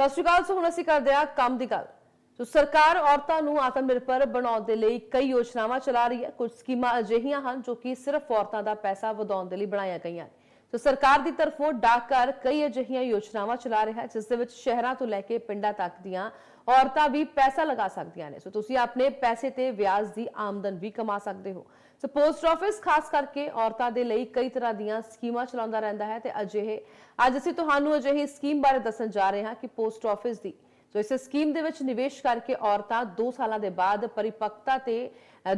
ਸਤਿ ਸ਼੍ਰੀ ਅਕਾਲ ਸੋ ਹੁਣ ਅਸੀਂ ਕਰਦੇ ਹਾਂ ਕੰਮ ਦੀ ਗੱਲ। ਸੋ ਸਰਕਾਰ ਔਰਤਾਂ ਨੂੰ ਆਤਮ ਨਿਰਭਰ ਬਣਾਉਣ ਦੇ ਲਈ ਕਈ ਯੋਜਨਾਵਾਂ ਚਲਾ ਰਹੀ ਹੈ। ਕੁਝ ਸਕੀਮਾਂ ਅਜਿਹੀਆਂ ਹਨ ਜੋ ਕਿ ਸਿਰਫ ਔਰਤਾਂ ਦਾ ਪੈਸਾ ਵਧਾਉਣ ਦੇ ਲਈ ਬਣਾਈਆਂ ਗਈਆਂ ਨੇ। ਸੋ ਸਰਕਾਰ ਦੀ ਤਰਫੋਂ ਡਾਕਘਰ ਕਈ ਅਜਿਹੀਆਂ ਯੋਜਨਾਵਾਂ ਚਲਾ ਰਿਹਾ ਹੈ, ਜਿਸ ਦੇ ਵਿੱਚ ਸ਼ਹਿਰਾਂ ਤੋਂ ਲੈ ਕੇ ਪਿੰਡਾਂ ਤੱਕ ਦੀਆਂ ਔਰਤਾਂ ਵੀ ਪੈਸਾ ਲਗਾ ਸਕਦੀਆਂ ਨੇ। ਸੋ ਤੁਸੀਂ ਆਪਣੇ ਪੈਸੇ ਤੇ ਵਿਆਜ ਦੀ ਆਮਦਨ ਵੀ ਕਮਾ ਸਕਦੇ ਹੋ। ਸੋ ਪੋਸਟ ਆਫਿਸ ਖਾਸ ਕਰਕੇ ਔਰਤਾਂ ਦੇ ਲਈ ਕਈ ਤਰ੍ਹਾਂ ਦੀਆਂ ਸਕੀਮਾਂ ਚਲਾਉਂਦਾ ਰਹਿੰਦਾ ਹੈ ਤੇ ਅਜਿਹੇ, ਅੱਜ ਅਸੀਂ ਤੁਹਾਨੂੰ ਅਜਿਹੀ ਸਕੀਮ ਬਾਰੇ ਦੱਸਣ ਜਾ ਰਹੇ ਹਾਂ ਕਿ ਪੋਸਟ ਆਫਿਸ ਦੀ। ਸੋ ਇਸ ਸਕੀਮ ਦੇ ਵਿੱਚ ਨਿਵੇਸ਼ ਕਰਕੇ ਔਰਤਾਂ 2 ਸਾਲਾਂ ਦੇ ਬਾਅਦ ਪਰਿਪੱਕਤਾ ਤੇ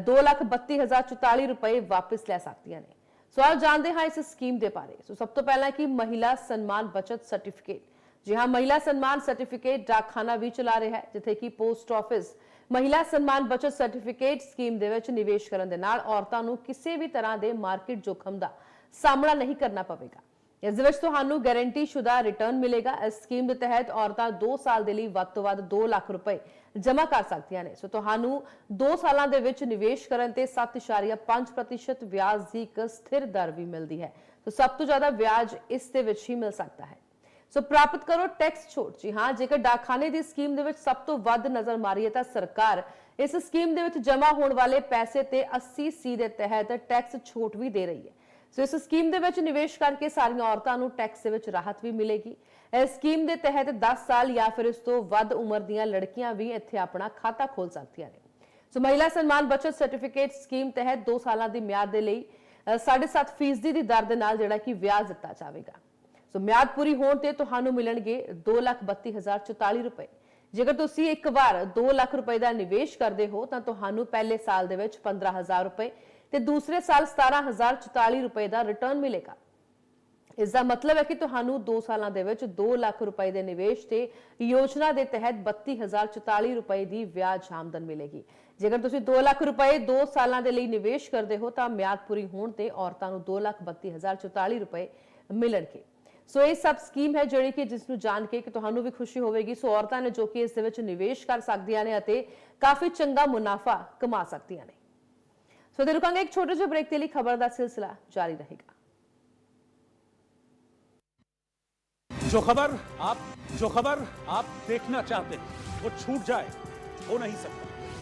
232044 ਰੁਪਏ ਵਾਪਸ ਲੈ ਸਕਦੀਆਂ ਨੇ। ਸੋ ਆਓ ਜਾਣਦੇ ਹਾਂ ਇਸ ਸਕੀਮ ਦੇ ਬਾਰੇ। ਸੋ ਸਭ ਤੋਂ ਪਹਿਲਾਂ ਕਿ ਮਹਿਲਾ ਸਨਮਾਨ ਬਚਤ ਸਰਟੀਫਿਕੇਟ। ਜੀ ਹਾਂ, ਮਹਿਲਾ ਸਨਮਾਨ ਸਰਟੀਫਿਕੇਟ ਡਾਕਖਾਨਾ ਵੀ ਚਲਾ ਰਿਹਾ ਹੈ, ਜਿੱਥੇ ਕਿ ਪੋਸਟ ਆਫਿਸ ਮਹਿਲਾ ਸਨਮਾਨ ਬਚਤ ਸਰਟੀਫਿਕੇਟ ਸਕੀਮ ਦੇ ਵਿੱਚ ਨਿਵੇਸ਼ ਕਰਨ ਦੇ ਨਾਲ ਔਰਤਾਂ ਨੂੰ ਕਿਸੇ ਵੀ ਤਰ੍ਹਾਂ ਦੇ ਮਾਰਕੀਟ ਜੋਖਮ ਦਾ ਸਾਹਮਣਾ ਨਹੀਂ ਕਰਨਾ ਪਵੇਗਾ। ਇਸ ਦੇ ਵਿੱਚ ਤੁਹਾਨੂੰ ਗਾਰੰਟੀ ਸ਼ੁਦਾ ਰਿਟਰਨ ਮਿਲੇਗਾ। ਇਸ ਸਕੀਮ ਦੇ ਤਹਿਤ ਔਰਤਾਂ 2 ਸਾਲ ਦੇ ਲਈ ਵੱਧ ਤੋਂ ਵੱਧ 2 ਲੱਖ ਰੁਪਏ ਜਮ੍ਹਾਂ ਕਰ ਸਕਦੀਆਂ ਨੇ। ਸੋ ਤੁਹਾਨੂੰ 2 ਸਾਲਾਂ ਦੇ ਵਿੱਚ ਨਿਵੇਸ਼ ਕਰਨ ਤੇ 7.5% ਵਿਆਜ ਦੀ ਇੱਕ ਸਥਿਰ ਦਰ ਵੀ ਮਿਲਦੀ ਹੈ। ਸੋ ਸਭ ਤੋਂ ਜ਼ਿਆਦਾ ਵਿਆਜ ਇਸ ਦੇ ਵਿੱਚ ਹੀ ਮਿਲ ਸਕਦਾ ਹੈ। ਸੋ ਪ੍ਰਾਪਤ ਕਰੋ ਟੈਕਸ ਛੋਟ। ਜੀ ਹਾਂ, ਜੇਕਰ ਡਾਕਖਾਨੇ ਦੀ ਸਕੀਮ ਦੇ ਵਿੱਚ ਸਭ ਤੋਂ ਵੱਧ ਨਜ਼ਰ ਮਾਰੀਏ ਤਾਂ ਸਰਕਾਰ ਇਸ ਸਕੀਮ ਦੇ ਵਿੱਚ ਜਮ੍ਹਾਂ ਹੋਣ ਵਾਲੇ ਪੈਸੇ ਤੇ 80 ਸੀ ਦੇ ਤਹਿਤ ਟੈਕਸ ਛੋਟ ਵੀ ਦੇ ਰਹੀ ਹੈ। ਸੋ ਇਸ ਸਕੀਮ ਦੇ ਵਿੱਚ ਨਿਵੇਸ਼ ਕਰਕੇ ਸਾਰੀਆਂ ਔਰਤਾਂ ਨੂੰ ਟੈਕਸ ਦੇ ਵਿੱਚ ਰਾਹਤ ਵੀ ਮਿਲੇਗੀ। ਇਸ ਸਕੀਮ ਦੇ ਤਹਿਤ 10 ਸਾਲ ਜਾਂ ਫਿਰ ਇਸ ਤੋਂ ਵੱਧ ਉਮਰ ਦੀਆਂ ਲੜਕੀਆਂ ਵੀ ਇੱਥੇ ਆਪਣਾ ਖਾਤਾ ਖੋਲ ਸਕਦੀਆਂ ਨੇ। ਸੋ ਮਹਿਲਾ ਸਨਮਾਨ ਬਚਤ ਸਰਟੀਫਿਕੇਟ ਸਕੀਮ ਤਹਿਤ 2 ਸਾਲਾਂ ਦੀ ਮਿਆਦ ਦੇ ਲਈ 7.5% ਫੀਸਦੀ ਦੀ ਦਰ ਦੇ ਨਾਲ ਜਿਹੜਾ ਕਿ ਵਿਆਜ ਦਿੱਤਾ ਜਾਵੇਗਾ। ਸੋ ਮਿਆਦ ਪੂਰੀ ਹੋਣ ਤੇ ਤੁਹਾਨੂੰ ਮਿਲਣਗੇ 232044 ਰੁਪਏ। ਜੇਕਰ ਤੁਸੀਂ ਇੱਕ ਵਾਰ 2 ਲੱਖ ਰੁਪਏ ਦਾ ਨਿਵੇਸ਼ ਕਰਦੇ ਹੋ, ਤਾਂ ਤੁਹਾਨੂੰ ਪਹਿਲੇ ਸਾਲ ਦੇ ਵਿੱਚ 15000 ਰੁਪਏ ਤੇ ਦੂਸਰੇ ਸਾਲ 17044 ਰੁਪਏ ਦਾ ਰਿਟਰਨ ਮਿਲੇਗਾ। ਇਸ ਦਾ ਮਤਲਬ ਹੈ ਕਿ ਤੁਹਾਨੂੰ 2 ਸਾਲਾਂ ਦੇ ਵਿੱਚ 2 ਲੱਖ ਰੁਪਏ ਦੇ ਨਿਵੇਸ਼ ਤੇ ਯੋਜਨਾ ਦੇ ਤਹਿਤ 32044 ਰੁਪਏ ਦੀ ਵਿਆਜ ਆਮਦਨ ਮਿਲੇਗੀ। ਜੇਕਰ ਤੁਸੀਂ 2 ਲੱਖ ਰੁਪਏ 2 ਸਾਲਾਂ ਦੇ ਲਈ ਨਿਵੇਸ਼ ਕਰਦੇ ਹੋ, ਤਾਂ ਮਿਆਦ ਪੂਰੀ ਹੋਣ ਤੇ ਔਰਤਾਂ ਨੂੰ 232044 ਰੁਪਏ ਮਿਲਣਗੇ। ਸੋ ਇਹ ਸਭ ਸਕੀਮ ਹੈ ਜਿਹੜੀ ਕਿ ਜਿਸ ਨੂੰ ਜਾਣ ਕੇ ਕਿ ਤੁਹਾਨੂੰ ਵੀ ਖੁਸ਼ੀ ਹੋਵੇਗੀ। ਸੋ ਔਰਤਾਂ ਨੇ ਜੋ ਕਿ ਇਸ ਦੇ ਵਿੱਚ ਨਿਵੇਸ਼ ਕਰ ਸਕਦੀਆਂ ਨੇ ਅਤੇ ਕਾਫੀ ਚੰਗਾ ਮੁਨਾਫਾ ਕਮਾ ਸਕਦੀਆਂ ਨੇ। ਸੋ ਦੇ ਰੁਕਾਂਗੇ ਇੱਕ ਛੋਟੇ ਜਿਹੇ ਬ੍ਰੇਕ ਦੇ ਲਈ ਖਬਰ ਦਾ ਸਿਲਸਿਲਾ ਜਾਰੀ ਰਹੇਗਾ जो खबर आप जो खबर आप देखना चाहते हैं वो छूट जाए हो नहीं सकता